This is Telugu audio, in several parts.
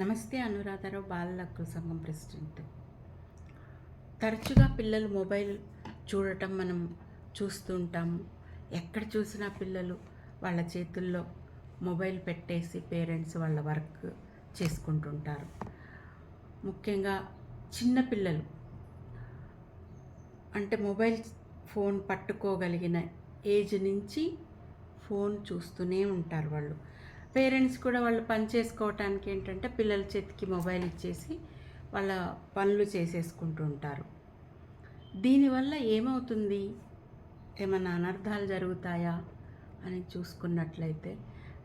నమస్తే అనురాధారావు బాలల హక్కుల సంఘం ప్రెసిడెంట్. తరచుగా పిల్లలు మొబైల్ చూడటం మనం చూస్తుంటాము ఎక్కడ చూసినా పిల్లలు వాళ్ళ చేతుల్లో మొబైల్ పెట్టేసి పేరెంట్స్ వాళ్ళ వర్క్ చేసుకుంటుంటారు ముఖ్యంగా చిన్న పిల్లలు అంటే మొబైల్ ఫోన్ పట్టుకోగలిగిన ఏజ్ నుంచి ఫోన్ చూస్తూనే ఉంటారు వాళ్ళు. పేరెంట్స్ కూడా వాళ్ళు పని చేసుకోవటానికి ఏంటంటే పిల్లల చేతికి మొబైల్ ఇచ్చేసి వాళ్ళ పనులు చేసేసుకుంటూ ఉంటారు. దీనివల్ల ఏమవుతుంది? ఏమైనా అనర్థాలు జరుగుతాయా? అని చూసుకున్నట్లయితే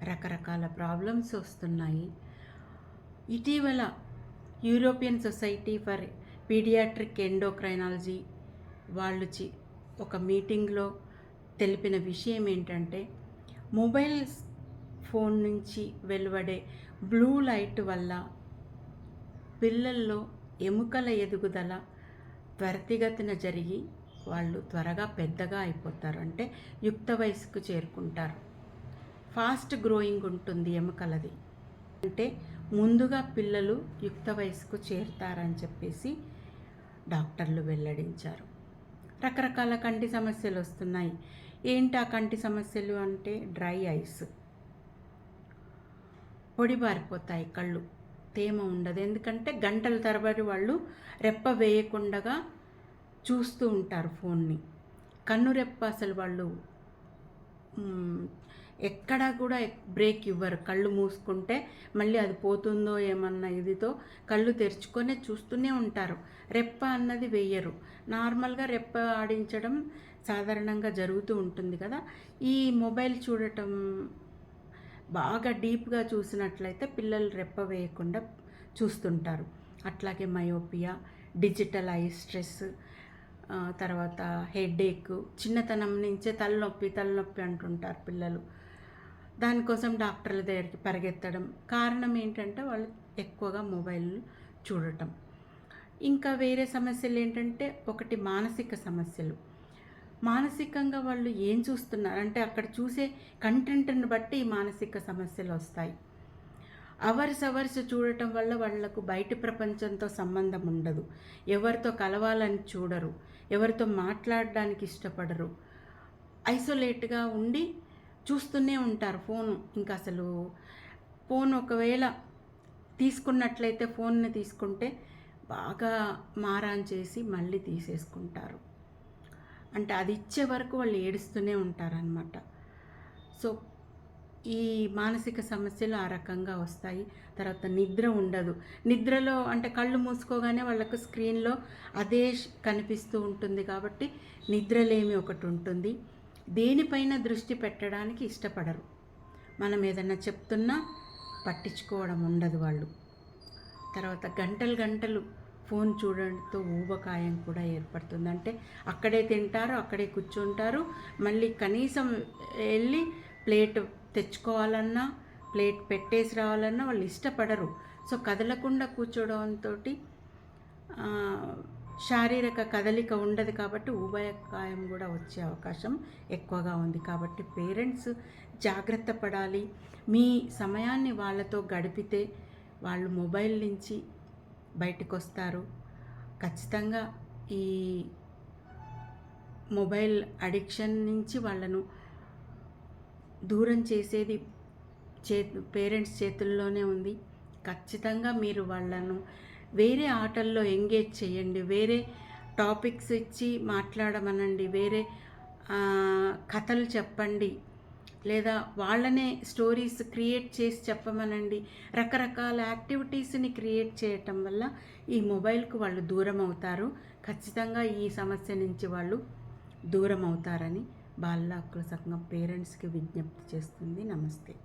రకరకాల ప్రాబ్లమ్స్ వస్తున్నాయి. ఇటీవల European society for paediatric endocrinology వాళ్ళు చి ఒక మీటింగ్లో తెలిపిన విషయం ఏంటంటే మొబైల్స్ ఫోన్ నుంచి వెలువడే బ్లూ లైట్ వల్ల పిల్లల్లో ఎముకల ఎదుగుదల త్వరితగతిన జరిగి వాళ్ళు త్వరగా పెద్దగా అయిపోతారు. అంటే యుక్త వయసుకు చేరుకుంటారు. ఫాస్ట్ గ్రోయింగ్ ఉంటుంది ఎముకలది. అంటే ముందుగా పిల్లలు యుక్త వయసుకు చేరుతారని చెప్పేసి డాక్టర్లు వెల్లడించారు. రకరకాల కంటి సమస్యలు వస్తున్నాయి. ఏంటి ఆ కంటి సమస్యలు అంటే డ్రై ఐస్. పొడిబారిపోతాయి కళ్ళు. తేమ ఉండదు. ఎందుకంటే గంటల తరబడి వాళ్ళు రెప్ప వేయకుండగా చూస్తూ ఉంటారు ఫోన్ని. కన్ను రెప్ప అసలు వాళ్ళు ఎక్కడా కూడా బ్రేక్ ఇవ్వరు. కళ్ళు మూసుకుంటే మళ్ళీ అది పోతుందో ఏమన్నా ఇదితో కళ్ళు తెరుచుకొనే చూస్తూనే ఉంటారు. రెప్ప అన్నది వేయరు. నార్మల్గా రెప్ప ఆడించడం సాధారణంగా జరుగుతూ ఉంటుంది కదా. ఈ మొబైల్ చూడటం బాగా డీప్గా చూసినట్లయితే పిల్లలు రెప్ప వేయకుండా చూస్తుంటారు. అట్లాగే మయోపియా డిజిటల్ ఐ స్ట్రెస్ తర్వాత హెడేక్ చిన్నతనం నుంచే తలనొప్పి తలనొప్పి అంటుంటారు పిల్లలు. దానికోసం డాక్టర్ల దగ్గరికి పరిగెత్తడం. కారణం ఏంటంటే వాళ్ళు ఎక్కువగా మొబైల్ చూడటం. ఇంకా వేరే సమస్యలు ఏంటంటే ఒకటి మానసిక సమస్యలు. మానసికంగా వాళ్ళు ఏం చూస్తున్నారు? అంటే అక్కడ చూసే కంటెంట్ని బట్టి మానసిక సమస్యలు వస్తాయి. అవర్స్ అవర్స్ చూడటం వల్ల వాళ్ళకు బయట ప్రపంచంతో సంబంధం ఉండదు. ఎవరితో కలవాలని చూడరు. ఎవరితో మాట్లాడడానికి ఇష్టపడరు. ఐసోలేట్గా ఉండి చూస్తూనే ఉంటారు ఫోను. ఇంకా అసలు ఫోన్ ఒకవేళ తీసుకున్నట్లయితే ఫోన్ని తీసుకుంటే బాగా మారాన్ చేసి మళ్ళీ తీసేసుకుంటారు. అంటే అది ఇచ్చే వరకు వాళ్ళు ఏడుస్తూనే ఉంటారనమాట సో ఈ మానసిక సమస్యలు ఆ రకంగా వస్తాయి. తర్వాత నిద్ర ఉండదు. నిద్రలో అంటే కళ్ళు మూసుకోగానే వాళ్ళకు స్క్రీన్లో అదే కనిపిస్తూ ఉంటుంది కాబట్టి నిద్రలేమి ఒకటి ఉంటుంది. దేనిపైన దృష్టి పెట్టడానికి ఇష్టపడరు. మనం ఏదన్నా చెప్తున్నా పట్టించుకోవడం ఉండదు వాళ్ళు. తర్వాత గంటలు గంటలు ఫోన్ చూడడంతో ఊబకాయం కూడా ఏర్పడుతుంది. అంటే అక్కడే తింటారు అక్కడే కూర్చుంటారు. మళ్ళీ కనీసం వెళ్ళి ప్లేట్ తెచ్చుకోవాలన్నా ప్లేట్ పెట్టేసి రావాలన్నా వాళ్ళు ఇష్టపడరు. సో కదలకుండా కూర్చోవడంతో శారీరక కదలిక ఉండదు కాబట్టి ఊబకాయం కూడా వచ్చే అవకాశం ఎక్కువగా ఉంది. కాబట్టి పేరెంట్స్ జాగ్రత్త పడాలి. మీ సమయాన్ని వాళ్ళతో గడిపితే వాళ్ళు మొబైల్ నుంచి బయటకు వస్తారు ఖచ్చితంగా ఈ మొబైల్ అడిక్షన్ నుంచి వాళ్ళను దూరం చేసేది చే పేరెంట్స్ చేతుల్లోనే ఉంది. ఖచ్చితంగా మీరు వాళ్ళను వేరే ఆటల్లో ఎంగేజ్ చేయండి. వేరే టాపిక్స్ ఇచ్చి మాట్లాడమనండి. వేరే కథలు చెప్పండి. లేదా వాళ్ళనే స్టోరీస్ క్రియేట్ చేసి చెప్పమనండి. రకరకాల యాక్టివిటీస్ని క్రియేట్ చేయటం వల్ల ఈ మొబైల్కు వాళ్ళు దూరం అవుతారు. ఖచ్చితంగా ఈ సమస్య నుంచి వాళ్ళు దూరం అవుతారని బాల హక్కుల సంఘం పేరెంట్స్కి విజ్ఞప్తి చేస్తుంది. నమస్తే.